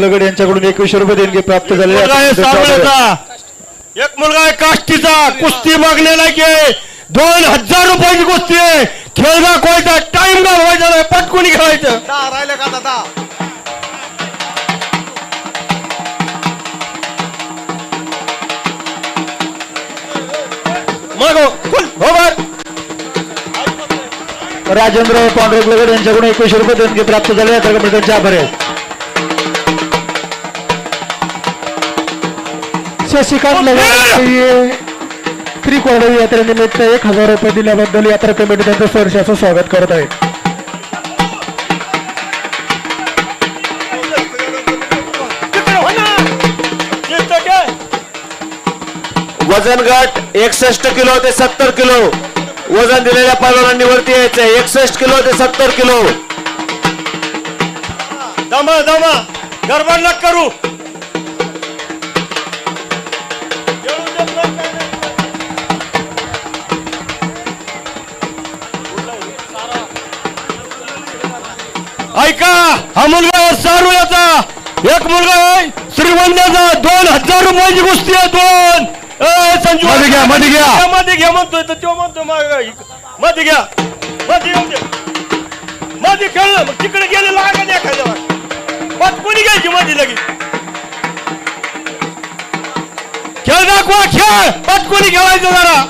लगड यांच्याकडून एकवीसशे रुपये देणगी प्राप्त झालेली एक मुलगा आहे काष्टीचा. कुस्ती मागलेला की दोन हजार रुपयाची कुस्ती आहे. खेळ दाखवायचा टाइम घालवायचा नाही. पटकून खेळायचं. राहिले का दादा मग हो, हो. राजेंद्र पांडुरंग लगड यांच्याकडून एकवीसशे रुपये देणगी प्राप्त झाले आहे. तर त्यांचे आभार आहेत शशिकांत लगड त्रिकोणा यात्रेनिमित्त एक हजार रुपये दिल्याबद्दल यात्रा कमिटी त्यांचं सहर्षाचं स्वागत करत आहे? वजन गट एकसष्ट किलो ते सत्तर किलो. वजन दिलेल्या पैलवानांनी वरती यायचंय एकसष्ट किलो ते सत्तर किलो. दमा दमा. गडबड नका करू. ऐका हा मुलगा आहे सारुयाचा एक मुलगा आहे श्रीवंद्याचा. दोन हजार रुपयाची कुस्ती आहे दोन. संजू. मध्ये घ्या, मध्ये घ्या. मध्ये घ्या म्हणतोय तर तो म्हणतो माग. मध्ये घ्या. मध्ये येऊन दे. मध्ये खेळलं मग तिकडे गेले लागा नाही एखाद्यावर मग कोणी घ्यायची मध्ये लगेच? खेळ दाखवा खेळ. पटकोनी खेळायचं जरा?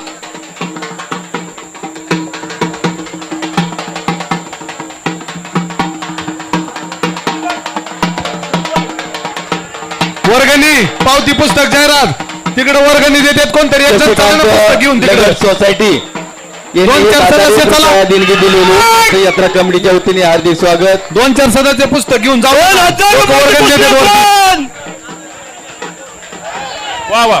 वर्गणी पावती पुस्तक जाहिरात. तिकडे वर्गणी देतात कोणतरी एक जण चांगलं पुस्तक घेऊन तिकडे. सोसायटी दोन चार सदस्य चला. देणगी दिलेली यात्रा कमिटीच्या वतीने हार्दिक स्वागत. दोन चार सदस्य पुस्तक घेऊन जाऊ. लोकं वर्गणी देतात! वा वा.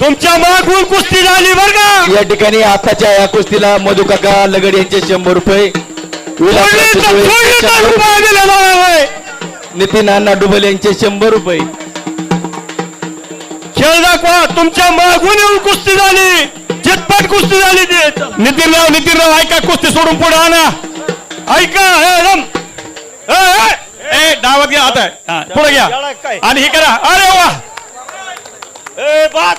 तुमच्या मागून कुस्ती झाली बर का? या ठिकाणी आताच्या या कुस्तीला मधु काका लगड यांचे शंभर रुपये. विलास सोडली तर राजू सोडली यांचे तर शंभर रुपये. रुपये, दिलेला आहे. नितीन अण्णा डुबल यांचे शंभर रुपये. खेळ दाखवा तुमच्या मागून येऊन कुस्ती झाली. चितपट कुस्ती झाली ती. नितीनराव नितीनराव ऐका कुस्ती सोडून पुढे आणा. ऐका हे रम. ए, ए, ए, डावात घ्या आता. पुढे घ्या. आणि हे करा. अरे वा. ए बात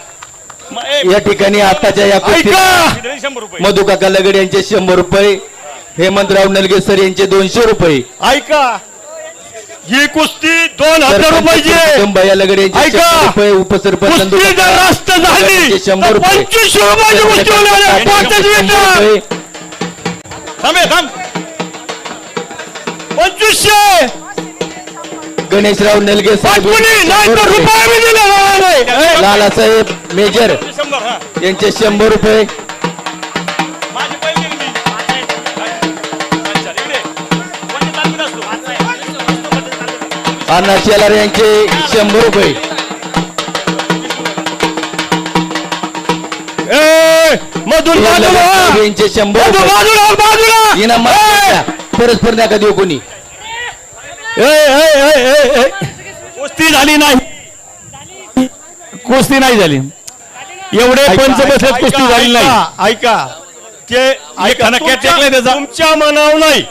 म- ए, या ठिकाणी आताच्या या कुस्तीला ऐका. शंभर रुपये? मधु काका लगड यांचे शंभर रुपये. हेमंतराव नलगेसर यांचे दोनशे रुपये. ऐका. ही कुस्ती दोन हजार रुपयाची यांचे ऐका. रुपये उपसरपंच जर रास्त झाली शंभर रुपये पंचवीसशे रुपयाची कुस्ती होणार. रुपये. थांब थांब पंचवीसशे गणेशराव नलगे साहेब रुपये. लालासाहेब मेजर यांचे शंभर रुपये अण्णा शेलार यांचे शंभर रुपये. यांचे शंभर इनाम परस्पर नका देऊ कोणी. ए, ए, ए, ए, ए. कुस्ती झाली नाही. कुस्ती नाही झाली. एवढे पंच बसलेत कुस्ती झाली नाही. ऐका ते ऐका तुमच्या तुमच्या मनावर नाही.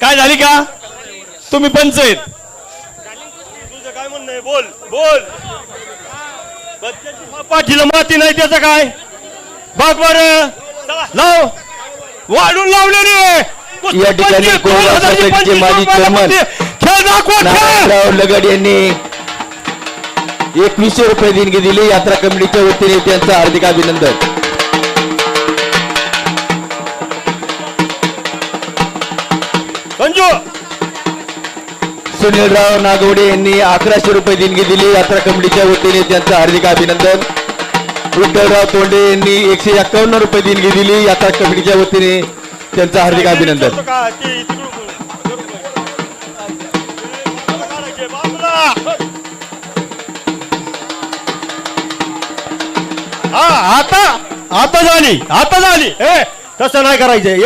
काय झाली का? तुम्ही पंच आहेत. तुझं काय म्हणणं आहे? बोल बोल. बच्च्याची पाठीला माती नाही त्याचं काय? बघ बर. लाव. वाढून लावलेली आहे. कुस्ती या ठिकाणी सोसायटीचे पंचवीस माजी चेअरमन नारायणराव लगड यांनी एकवीसशे रुपये देणगी दिली. यात्रा कमिटीच्या वतीने त्यांचं हार्दिक अभिनंदन. संजू सुनीलराव नागवडे यांनी अकराशे रुपये देणगी दिली. यात्रा कमिटीच्या वतीने त्यांचं हार्दिक अभिनंदन. विठ्ठलराव तोंडे यांनी एकशे एक्कावन्न रुपये देणगी दिली. यात्रा कमिटीच्या वतीने त्यांचं हार्दिक अभिनंदन. हा आता आता झाली आता झाली. हे तसं नाही करायचं. एक